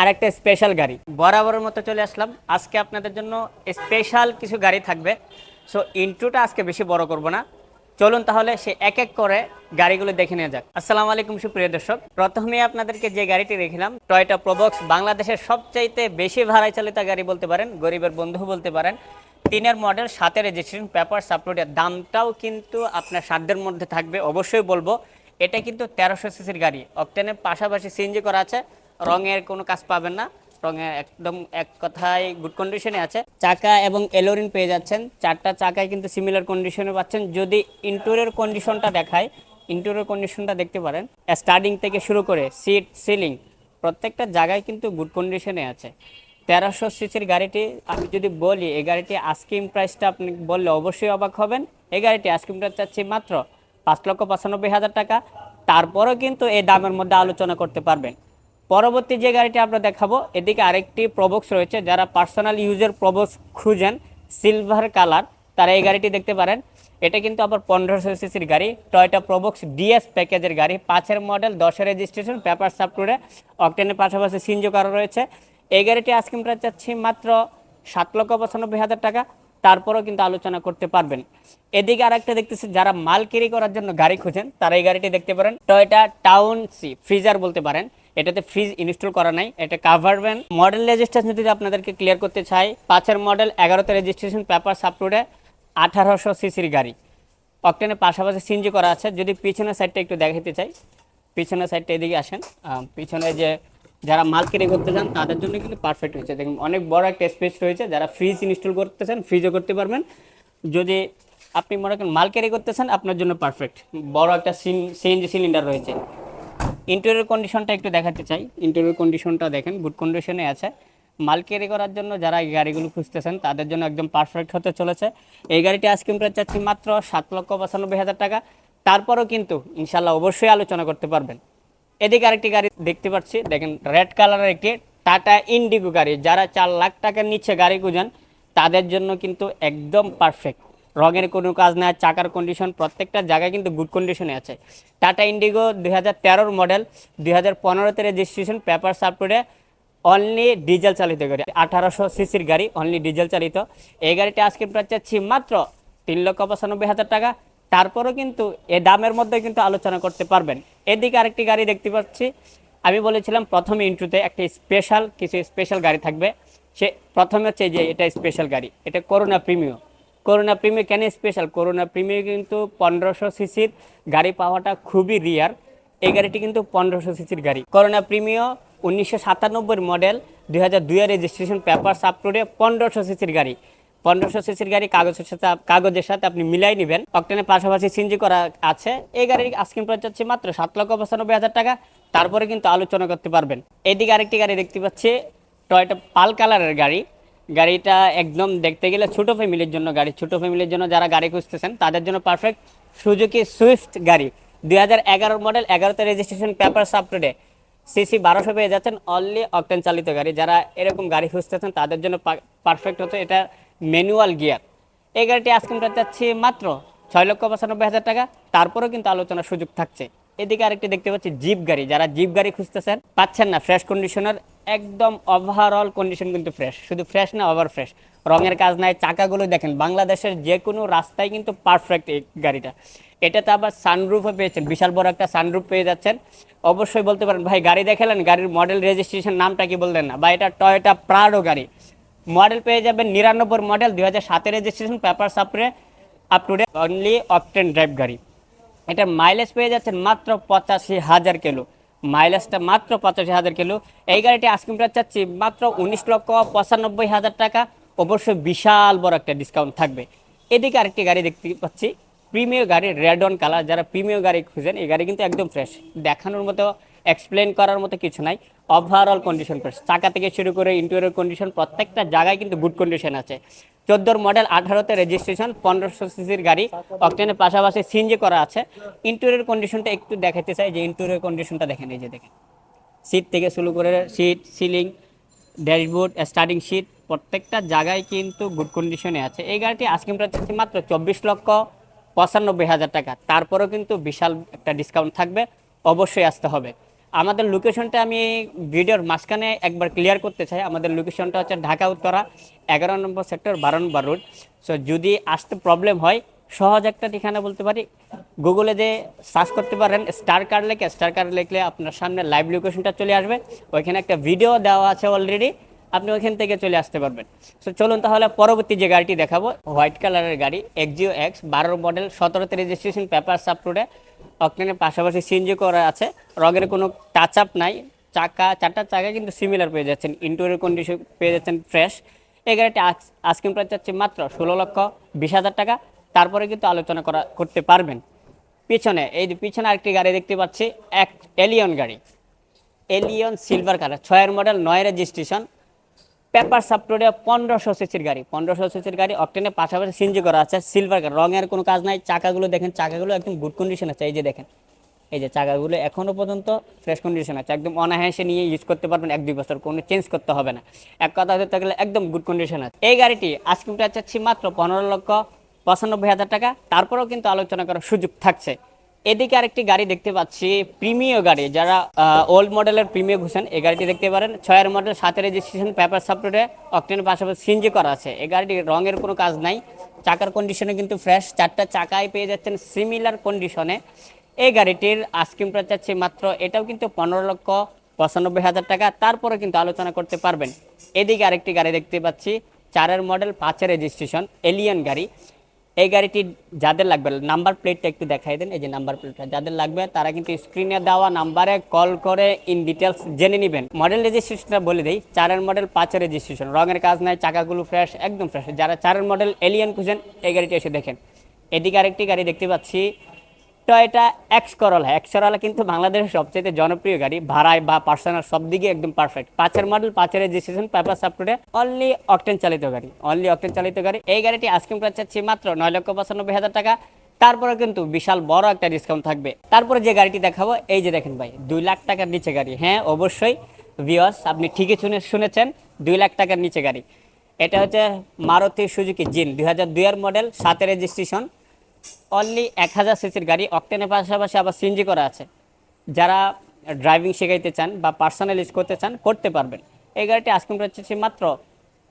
আর একটা স্পেশাল গাড়ি। বরাবরের মতো চলে আসলাম। আজকে আপনাদের জন্য স্পেশাল কিছু গাড়ি থাকবে। সো ইন্ট্রোটা আজকে বেশি বড় করব না। চলুন তাহলে সে এক এক করে গাড়িগুলো দেখে নেওয়া যাক। আসসালামু আলাইকুম সুপ্রিয় দর্শক। প্রথমে আপনাদেরকে যে গাড়িটি রেখিলাম টয়টা প্রবক্স বাংলাদেশের সবচাইতে বেশি ভাড়ায় চালিত গাড়ি বলতে পারেন, গরিবের বন্ধু বলতে পারেন। তিনের মডেল সাথে রেজিস্ট্রেশন পেপার আপলোডের দামটাও কিন্তু আপনার সাধ্যের মধ্যে থাকবে, অবশ্যই বলব। এটা কিন্তু তেরোশো সিসির গাড়ি। অকটেনের পাশাপাশি সিএনজি করা আছে। রঙের কোনো কাজ পাবেন না। রঙের একদম এক কথায় গুড কন্ডিশনে আছে। চাকা এবং এলোরিন পেয়ে যাচ্ছেন। চারটা চাকায় কিন্তু সিমিলার কন্ডিশনে পাচ্ছেন। যদি ইন্টোরিয়র কন্ডিশনটা দেখায় ইন্টোরিয়র কন্ডিশনটা দেখতে পারেন। স্টার্টিং থেকে শুরু করে সিট সিলিং প্রত্যেকটা জায়গায় কিন্তু গুড কন্ডিশনে আছে। তেরোশো সিসির গাড়িটি, আমি যদি বলি, এই গাড়িটি আস্কিম প্রাইসটা আপনি বললে অবশ্যই অবাক হবেন। এই গাড়িটি আস্কিম প্রাইস চাচ্ছি মাত্র পাঁচ লক্ষ পঁচানব্বই হাজার টাকা। তারপরও কিন্তু এই দামের মধ্যে আলোচনা করতে পারবেন। পরবর্তী যে গাড়িটি আমরা দেখাবো, এদিকে আরেকটি প্রবক্স রয়েছে, যারা পার্সোনাল ইউজের প্রবক্স খুঁজেন সিলভার কালার তারা এই গাড়িটি দেখতে পারেন। এটা কিন্তু আবার পনেরোশো সিসির গাড়ি টয়টা প্রবক্স ডিএস প্যাকেজের গাড়ি, পাঁচের মডেল দশের রেজিস্ট্রেশন পেপার সাপটুরে অকটেনের পাশাপাশি সিনজো করা রয়েছে। এই গাড়িটি আজকে আমরা চাচ্ছি মাত্র সাত লক্ষ পঁচানব্বই হাজার টাকা, তারপরেও কিন্তু আলোচনা করতে পারবেন। এদিকে আরেকটা দেখতেছি, যারা মাল ক্যারি করার জন্য গাড়ি খুঁজেন, তারা এই গাড়িটি দেখতে পারেন টয়টা টাউন সি ফ্রিজার বলতে পারেন। এটাতে ফ্রিজ ইনস্টল করা নাই। এটা কাভারবেন মডেল রেজিস্ট্রেশন যদি আপনাদেরকে ক্লিয়ার করতে চাই, পাঁচের মডেল এগারোতে রেজিস্ট্রেশন পেপার সাপলোডে আঠারোশো সিসির গাড়ি। অকটেনের পাশাপাশি সিনজি করা আছে। যদি পিছনের সাইডটা একটু দেখাতে চাই, পিছনের সাইডটা এদিকে আসেন। পিছনে যে যারা মাল কেরি করতে চান, তাদের জন্য কিন্তু পারফেক্ট হয়েছে। দেখুন, অনেক বড় একটা স্পেস রয়েছে। যারা ফ্রিজ ইনস্টল করতে চান ফ্রিজও করতে পারবেন। যদি আপনি মনে করেন মাল ক্যারি করতে চান, আপনার জন্য পারফেক্ট বড় একটা সিন সিএনজি সিলিন্ডার রয়েছে। ইন্টেরিয়র কন্ডিশনটা একটু দেখাতে চাই। ইন্টেরিয়র কন্ডিশনটা দেখেন গুড কন্ডিশনে আছে। মাল ক্যারি করার জন্য যারা এই গাড়িগুলো খুঁজতেছেন, তাদের জন্য একদম পারফেক্ট হতে চলেছে। এই গাড়িটি আজকে আমরা চাচ্ছি মাত্র সাত লক্ষ পঁচানব্বই হাজার টাকা। তারপরও কিন্তু ইনশাল্লাহ অবশ্যই আলোচনা করতে পারবেন। এদিকে আরেকটি গাড়ি দেখতে পাচ্ছি, দেখেন রেড কালারের একটি টাটা ইন্ডিগো গাড়ি। যারা চার লাখ টাকার নিচে গাড়ি খুঁজেন, তাদের জন্য কিন্তু একদম পারফেক্ট রঙের কোনো কাজ না, চাকার কন্ডিশন প্রত্যেকটা জায়গায় কিন্তু গুড কন্ডিশনে আছে। টাটা ইন্ডিগো দুই হাজার তেরোর মডেল দুই হাজার পনেরোতে রেজিস্ট্রেশন পেপার সাপোর্টে অনলি ডিজেল চালিত গাড়ি, আঠারোশো সিসির গাড়ি অনলি ডিজেল চালিত। এই গাড়িটি আজকে প্রায় চাচ্ছি মাত্র তিন লক্ষ পঁচানব্বই হাজার টাকা। তারপরও কিন্তু এ দামের মধ্যে কিন্তু আলোচনা করতে পারবেন। এদিকে আরেকটি গাড়ি দেখতে পাচ্ছি। আমি বলেছিলাম প্রথমে ইন্ট্রুতে একটা স্পেশাল কিছু স্পেশাল গাড়ি থাকবে। সে প্রথমে হচ্ছে যে এটা স্পেশাল গাড়ি, এটা করোনা প্রিমিও করোনা প্রিমিও কেন স্পেশাল করোনা প্রিমিও কিন্তু পনেরোশো সিসির গাড়ি পাওয়াটা খুবই রিয়ার এই গাড়িটি কিন্তু পনেরোশো সিসির গাড়ি। করোনা প্রিমিও উনিশশো সাতানব্বই মডেল দুই হাজার দুইয়ের রেজিস্ট্রেশন পেপার আপলোডে পনেরোশো সিসির গাড়ি। পনেরোশো সিসির গাড়ি কাগজের সাথে কাগজের সাথে আপনি মিলাই নেবেন। অকটেনের পাশাপাশি সিনজি করা আছে। এই গাড়ির আস্কিং প্রাইস হচ্ছে মাত্র সাত লক্ষ পঁচানব্বই হাজার টাকা। তারপরে কিন্তু আলোচনা করতে পারবেন। এদিকে আরেকটি গাড়ি দেখতে পাচ্ছি টয়টা পাল কালারের গাড়ি। গাড়িটা একদম দেখতে গেলে ছোট ফ্যামিলির জন্য গাড়ি, ছোট ফ্যামিলির জন্য যারা গাড়ি খুঁজতেছেন, তাদের জন্য পারফেক্ট সুজুকি সুইফট গাড়ি। দুই হাজার এগারোর মডেল এগারোতে রেজিস্ট্রেশন পেপার আপটুডে সিসি বারোশো পেয়ে যাচ্ছেন অনলি অকটেন চালিত গাড়ি। যারা এরকম গাড়ি খুঁজতেছেন, তাদের জন্য পারফেক্ট হতো এটা ম্যানুয়াল গিয়ার এই গাড়িটি আজকে আমরা চাচ্ছি মাত্র ছয় লক্ষ পঁচানব্বই হাজার টাকা। তারপরেও কিন্তু আলোচনার সুযোগ থাকছে। এদিকে আরেকটি দেখতে পাচ্ছি জিপ গাড়ি। যারা জিপ গাড়ি খুঁজতেছেন, পাচ্ছেন না। ফ্রেশ কন্ডিশনার একদম ওভারঅল কন্ডিশন কিন্তু ফ্রেশ শুধু ফ্রেশ না ওভার ফ্রেশ রঙের কাজ নাই, চাকাগুলো দেখেন, বাংলাদেশের যে কোনো রাস্তায় কিন্তু পারফেক্ট এই গাড়িটা। এটাতে আবার সানরুফও পেয়েছেন, বিশাল বড় একটা সানরুফ পেয়ে যাচ্ছেন। অবশ্যই বলতে পারেন, ভাই, গাড়ি দেখালেন, গাড়ির মডেল রেজিস্ট্রেশন নামটা কি বললেন না? বা এটা টয়োটা প্রাডো গাড়ি। মডেল পেয়ে যাবেন, নিরানব্বই মডেল দুই হাজার সাতের registration paper সাপরে up to date only octane drive গাড়ি। এটা মাইলেজ পেয়ে যাচ্ছেন মাত্র পঁচাশি হাজার কিলো। মাইলেজটা মাত্র পঁচাশি হাজার কিলো। এই গাড়িটি আজকে চাচ্ছি মাত্র উনিশ লক্ষ পঁচানব্বই হাজার টাকা। অবশ্যই বিশাল বড় একটা ডিসকাউন্ট থাকবে। এদিকে আরেকটি গাড়ি দেখতে পাচ্ছি। প্রিমিয় গাড়ি রেড অন কালার যারা প্রিমিয় গাড়ি খুঁজেন, এই গাড়ি কিন্তু একদম ফ্রেশ দেখানোর মতো এক্সপ্লেন করার মতো কিছু নাই। ওভারঅল কন্ডিশন ফ্রেশ চাকা থেকে শুরু করে ইন্টেরিয়র কন্ডিশন প্রত্যেকটা জায়গায় কিন্তু গুড কন্ডিশন আছে। চোদ্দোর মডেল আঠারোতে রেজিস্ট্রেশন পনেরোশো সিসির গাড়ি। অকটেনের পাশাপাশি সিনজি করা আছে। ইন্টেরিয়র কন্ডিশনটা একটু দেখাতে চাই, যে ইন্টেরিয়র কন্ডিশনটা দেখেন, এই যে দেখেন। সিট থেকে শুরু করে seat ceiling dashboard starting seat প্রত্যেকটা জায়গায় কিন্তু গুড কন্ডিশনে আছে। এই গাড়িটি আজকে আমরা মাত্র চব্বিশ লক্ষ পঁচানব্বই হাজার টাকা। তারপরেও কিন্তু বিশাল একটা ডিসকাউন্ট থাকবে, অবশ্যই আসতে হবে। আমাদের লোকেশনটা আমি ভিডিওর মাঝখানে একবার ক্লিয়ার করতে চাই। আমাদের লোকেশনটা হচ্ছে ঢাকা, উত্তরা, এগারো নম্বর সেক্টর বারো নম্বর রোড সো যদি আসতে প্রবলেম হয়, সহজ একটা ঠিকানা বলতে পারি। গুগলে যে সার্চ করতে পারেন স্টার কার্ড লেখে স্টার কার্ড লিখলে আপনার সামনে লাইভ লোকেশনটা চলে আসবে। ওইখানে একটা ভিডিও দেওয়া আছে অলরেডি আপনি ওইখান থেকে চলে আসতে পারবেন। সো চলুন তাহলে পরবর্তী যে গাড়িটি দেখাবো, হোয়াইট কালারের গাড়ি এক্সিও এক্স বারোর মডেল সতেরোতে রেজিস্ট্রেশন পেপার সাপরুডে অকটেনের পাশাপাশি সিএনজি করা আছে। রঙের কোনো টাচ আপ নাই, চাকা, চারটা চাকা কিন্তু সিমিলার পেয়ে যাচ্ছেন ইন্টোরিয়র কন্ডিশন পেয়ে যাচ্ছেন ফ্রেশ এই গাড়িটি আজকে প্রাইস যাচ্ছে মাত্র ষোলো লক্ষ বিশ হাজার টাকা। তারপরে কিন্তু আলোচনা করা, করতে পারবেন। পিছনে, এই যে পিছনে আরেকটি গাড়ি দেখতে পাচ্ছি, এক এলিয়ন গাড়ি। এলিয়ন সিলভার কালার ছয়ের মডেল নয় রেজিস্ট্রেশন পেপার সাপটোডে পনেরোশো সিসির গাড়ি, পনেরোশো সিসির গাড়ি, অকটেনের পাশাপাশি সিনজি করা আছে, সিলভার রঙের কোনো কাজ নাই, চাকাগুলো দেখেন, চাকাগুলো একদম গুড কন্ডিশন আছে, এই যে দেখেন, এই যে চাকাগুলো এখনও পর্যন্ত ফ্রেশ কন্ডিশন আছে, একদম অনায়াসে নিয়ে ইউজ করতে পারবেন, এক দুই বছর কোনো চেঞ্জ করতে হবে না। এক কথা ধরতে গেলে একদম গুড কন্ডিশন আছে। এই গাড়িটি আজকে চাচ্ছি মাত্র পনেরো লক্ষ পঁচানব্বই হাজার টাকা, তারপরেও কিন্তু আলোচনা করার সুযোগ থাকছে। এদিকে আরেকটি গাড়ি দেখতে পাচ্ছি প্রিমিয় গাড়ি। যারা ওল্ড মডেলের প্রিমিয় ঘুষেন, এই গাড়িটি দেখতে পারেন। ছয়ের মডেল সাথে রেজিস্ট্রেশন পেপার সাপোর্টে অকটেনের পাশাপাশি সিনজি করা আছে। এই গাড়িটি রঙের কোনো কাজ নাই। চাকার কন্ডিশনে কিন্তু ফ্রেশ চারটা চাকায় পেয়ে যাচ্ছেন সিমিলার কন্ডিশনে এই গাড়িটির আস্কিম প্রাইস যাচ্ছে মাত্র, এটাও কিন্তু পনেরো লক্ষ পঁচানব্বই হাজার টাকা। তারপরে কিন্তু আলোচনা করতে পারবেন। এদিকে আরেকটি গাড়ি দেখতে পাচ্ছি, চারের মডেল পাঁচের রেজিস্ট্রেশন এলিয়ান গাড়ি। এই গাড়িটি যাদের লাগবে নাম্বার প্লেটটা একটু দেখাই দেন, এই যে নাম্বার প্লেটটা যাদের লাগবে, তারা কিন্তু স্ক্রিনে দেওয়া নাম্বারে কল করে ইন ডিটেলস জেনে নেবেন। মডেল রেজিস্ট্রেশনটা বলে দিই, চারের মডেল পাঁচের রেজিস্ট্রেশন রঙের কাজ নাই, চাকাগুলো ফ্রেশ একদম ফ্রেশ যারা চারের মডেল এলিয়ান খুঁজেন, এই গাড়িটি এসে দেখেন। এদিকে আরেকটি গাড়ি দেখতে পাচ্ছি Toyota X Corolla X Corolla কিন্তু বাংলাদেশের সবচেয়ে জনপ্রিয় গাড়ি, ভাড়ায় বা পার্সোনাল সব দিকে একদম পারফেক্ট পাঁচের মডেল পাঁচের রেজিস্ট্রেশন পেপার সাপোর্টে অনলি অকটেন চালিত গাড়ি অনলি অকটেন চালিত গাড়ি। এই গাড়িটি আজকে প্রাইস চাচ্ছি মাত্র নয় লক্ষ পঁচানব্বই হাজার টাকা। তারপরে কিন্তু বিশাল বড় একটা ডিসকাউন্ট থাকবে। তারপরে যে গাড়িটি দেখাবো, এই যে দেখেন ভাই, দুই লাখ টাকার নিচে গাড়ি। হ্যাঁ অবশ্যই ভিওস আপনি ঠিকই শুনে শুনেছেন, দুই লাখ টাকার নিচে গাড়ি। এটা হচ্ছে মারুতি সুজুকি জিন, দুই হাজার দুইয়ের মডেল সাতের রেজিস্ট্রেশন অনলি এক হাজার সিসির গাড়ি, অক্টেনের পাশাপাশি আবার সিনজি করা আছে। যারা ড্রাইভিং শেখাইতে চান বা পার্সোনাল ইউজ করতে চান, করতে পারবেন। এই গাড়িটি আজকে হচ্ছে মাত্র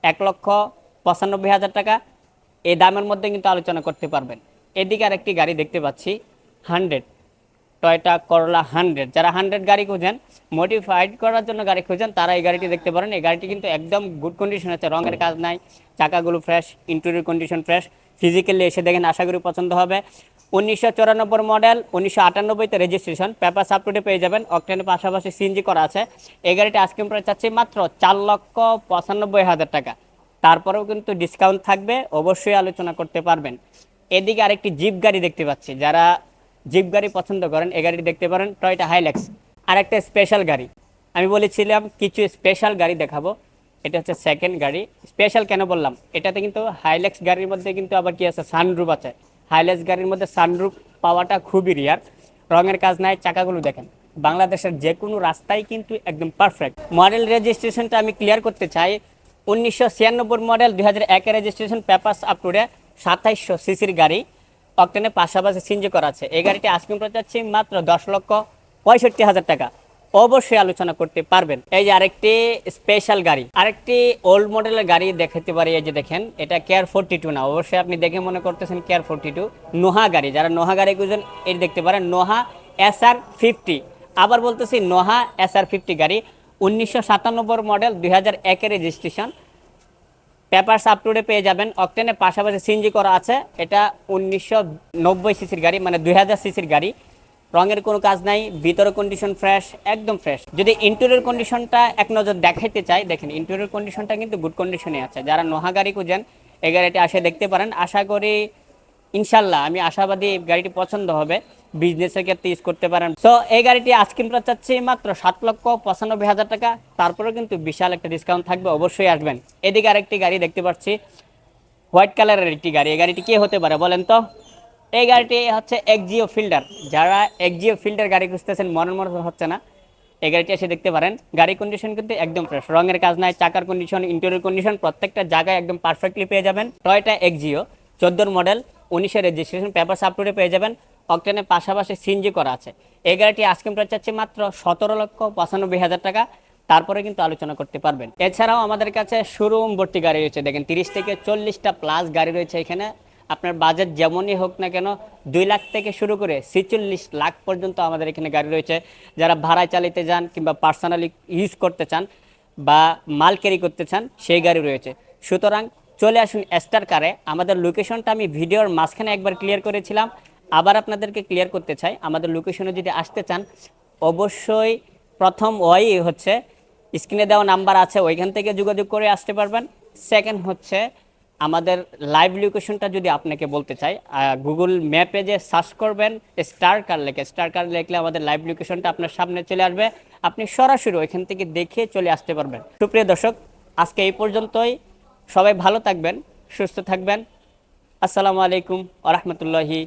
এক লক্ষ পঁচানব্বই হাজার টাকা। এই দামের মধ্যে কিন্তু আলোচনা করতে পারবেন। এদিকে আর একটি গাড়ি দেখতে পাচ্ছি হান্ড্রেড টয়টা করলা হান্ড্রেড যারা হান্ড্রেড গাড়ি খুঁজেন মডিফাইড করার জন্য গাড়ি খুঁজেন, তারা এই গাড়িটি দেখতে পারেন। এই গাড়িটি কিন্তু একদম গুড কন্ডিশন আছে। রঙের কাজ নাই, চাকাগুলো fresh interior condition fresh physically এসে দেখেন আশা করি পছন্দ হবে। উনিশশো চুরানব্বই মডেল উনিশশো আটানব্বইতে রেজিস্ট্রেশন পেপার সাপোর্টে পেয়ে যাবেন। অকটেনের পাশাপাশি সিএনজি করা আছে। এই গাড়িটি আজকে প্রায় চাচ্ছি মাত্র চার লক্ষ পঁচানব্বই হাজার টাকা। তারপরেও কিন্তু ডিসকাউন্ট থাকবে, অবশ্যই আলোচনা করতে পারবেন। এদিকে আরেকটি জিপ গাড়ি দেখতে পাচ্ছি। যারা জিপ গাড়ি পছন্দ করেন, এই গাড়িটি দেখতে পারেন টয়টা হাইল্যাক্স আর একটা স্পেশাল গাড়ি। আমি বলেছিলাম, কিছু স্পেশাল গাড়ি দেখাবো। এটা হচ্ছে সেকেন্ড গাড়ি। স্পেশাল কেন বললাম? এটাতে কিন্তু হাইলেক্স গাড়ির মধ্যে কিন্তু আবার কি আছে? সানরুপ আছে। হাইলেক্স গাড়ির মধ্যে সানরুপ পাওয়াটা খুবই রিয়ার রঙের কাজ নাই, চাকাগুলো দেখেন। বাংলাদেশের যে কোনো রাস্তায় কিন্তু একদম পারফেক্ট মডেল রেজিস্ট্রেশনটা আমি ক্লিয়ার করতে চাই। উনিশশো ছিয়ানব্বই মডেল দুই হাজার একের রেজিস্ট্রেশন পেপার্স আপ টু সাতাইশশো সিসির গাড়ি। অকটেনের পাশাপাশি সিনজি করা আছে। এই গাড়িটি আজকে চাচ্ছি মাত্র দশ লক্ষ পঁয়ষট্টি হাজার টাকা। অবশ্যই আলোচনা করতে পারবেন। এই যে আরেকটি স্পেশাল গাড়ি, আরেকটি ওল্ড মডেলের গাড়ি দেখাতে পারি, এই যে দেখেন, এটা কেয়ার ফোরটি টু না। অবশ্যই আপনি দেখে মনে করতেছেন কেয়ার ফোরটি টু নোহা গাড়ি। যারা নোহা গাড়ি খুঁজেন, এটি দেখতে পারেন, নোহা এস আর ফিফটি আবার বলতেছি নোহা এস আর ফিফটি গাড়ি, উনিশশো সাতানব্বই মডেল দুই হাজার একের রেজিস্ট্রেশন পেপার আপটুডে পেয়ে যাবেন। অকটেনের পাশাপাশি সিনজি করা আছে। এটা উনিশশো নব্বই সিসির গাড়ি মানে দুই হাজার সিসির গাড়ি। রঙের কোনো কাজ নাই, ভিতরের কন্ডিশন ফ্রেশ একদম ফ্রেশ যদি ইন্টেরিয়র কন্ডিশনটা এক নজর দেখাইতে চাই, দেখেন ইন্টেরিয়র কন্ডিশনটা কিন্তু গুড কন্ডিশনে আছে। যারা নোহা গাড়ি খুঁজেন, এই গাড়িটি আসে দেখতে পারেন। আশা করি, ইনশাল্লাহ, আমি আশাবাদী গাড়িটি পছন্দ হবে। বিজনেসের ক্ষেত্রে ইউজ করতে পারেন। সো এই গাড়িটি আজকে আমরা চাচ্ছি মাত্র সাত লক্ষ পঁচানব্বই হাজার টাকা। তারপরেও কিন্তু বিশাল একটা ডিসকাউন্ট থাকবে, অবশ্যই আসবেন। এদিকে আরেকটি গাড়ি দেখতে পাচ্ছি। হোয়াইট কালারের একটি গাড়ি। এই গাড়িটি কে হতে পারে বলেন তো? এই গাড়িটি হচ্ছে একজিও ফিল্ডার। যারা একজিও ফিল্ডার গাড়ি খুঁজতেছেন, মনের মনে হচ্ছে না। এই গাড়িটি এসে দেখতে পারেন। গাড়ি কন্ডিশন কিন্তু একদম ফ্রেশ রঙের কাজ নাই, চাকার কন্ডিশন ইন্টেরিয়র কন্ডিশন প্রত্যেকটা জায়গায় একদম পারফেক্টলি পেয়ে যাবেন। টয়টা একজিও চোদ্দোর মডেল উনিশের রেজিস্ট্রেশন পেপার আপলোডে পেয়ে যাবেন। অকটেনের পাশাপাশি সিনজি করা আছে। এই গাড়িটি আজকে চাচ্ছি মাত্র সতেরো লক্ষ পঁচানব্বই হাজার টাকা। তারপরে কিন্তু আলোচনা করতে পারবেন। এছাড়াও আমাদের কাছে শোরুম ভর্তি গাড়ি রয়েছে। দেখেন, তিরিশ থেকে চল্লিশটা প্লাস গাড়ি রয়েছে এখানে। আপনার বাজেট যেমনই হোক না কেন, দুই লাখ থেকে শুরু করে ছেচল্লিশ লাখ পর্যন্ত আমাদের এখানে গাড়ি রয়েছে। যারা ভাড়ায় চালিতে যান কিংবা পার্সোনালি ইউজ করতে চান বা মাল ক্যারি করতে চান, সেই গাড়ি রয়েছে। সুতরাং চলে আসুন স্টার কারে আমাদের লোকেশনটা আমি ভিডিওর মাঝখানে একবার ক্লিয়ার করেছিলাম। আবার আপনাদেরকে ক্লিয়ার করতে চাই। আমাদের লোকেশনে যদি আসতে চান, অবশ্যই প্রথম ওয়াই হচ্ছে স্ক্রিনে দেওয়া নাম্বার আছে, ওইখান থেকে যোগাযোগ করে আসতে পারবেন। সেকেন্ড হচ্ছে আমাদের লাইভ লোকেশনটা যদি আপনাকে বলতে চাই গুগল ম্যাপে যে সার্চ করবেন স্টার কার লেখে স্টার কার লেখলে আমাদের লাইভ লোকেশনটা আপনার সামনে চলে আসবে। আপনি সরাসরি ওইখান থেকে দেখে চলে আসতে পারবেন। সুপ্রিয় দর্শক, আজকে এই পর্যন্তই। সবাই ভালো থাকবেন, সুস্থ থাকবেন। আসসালামু আলাইকুম আ রহমতুল্লাহি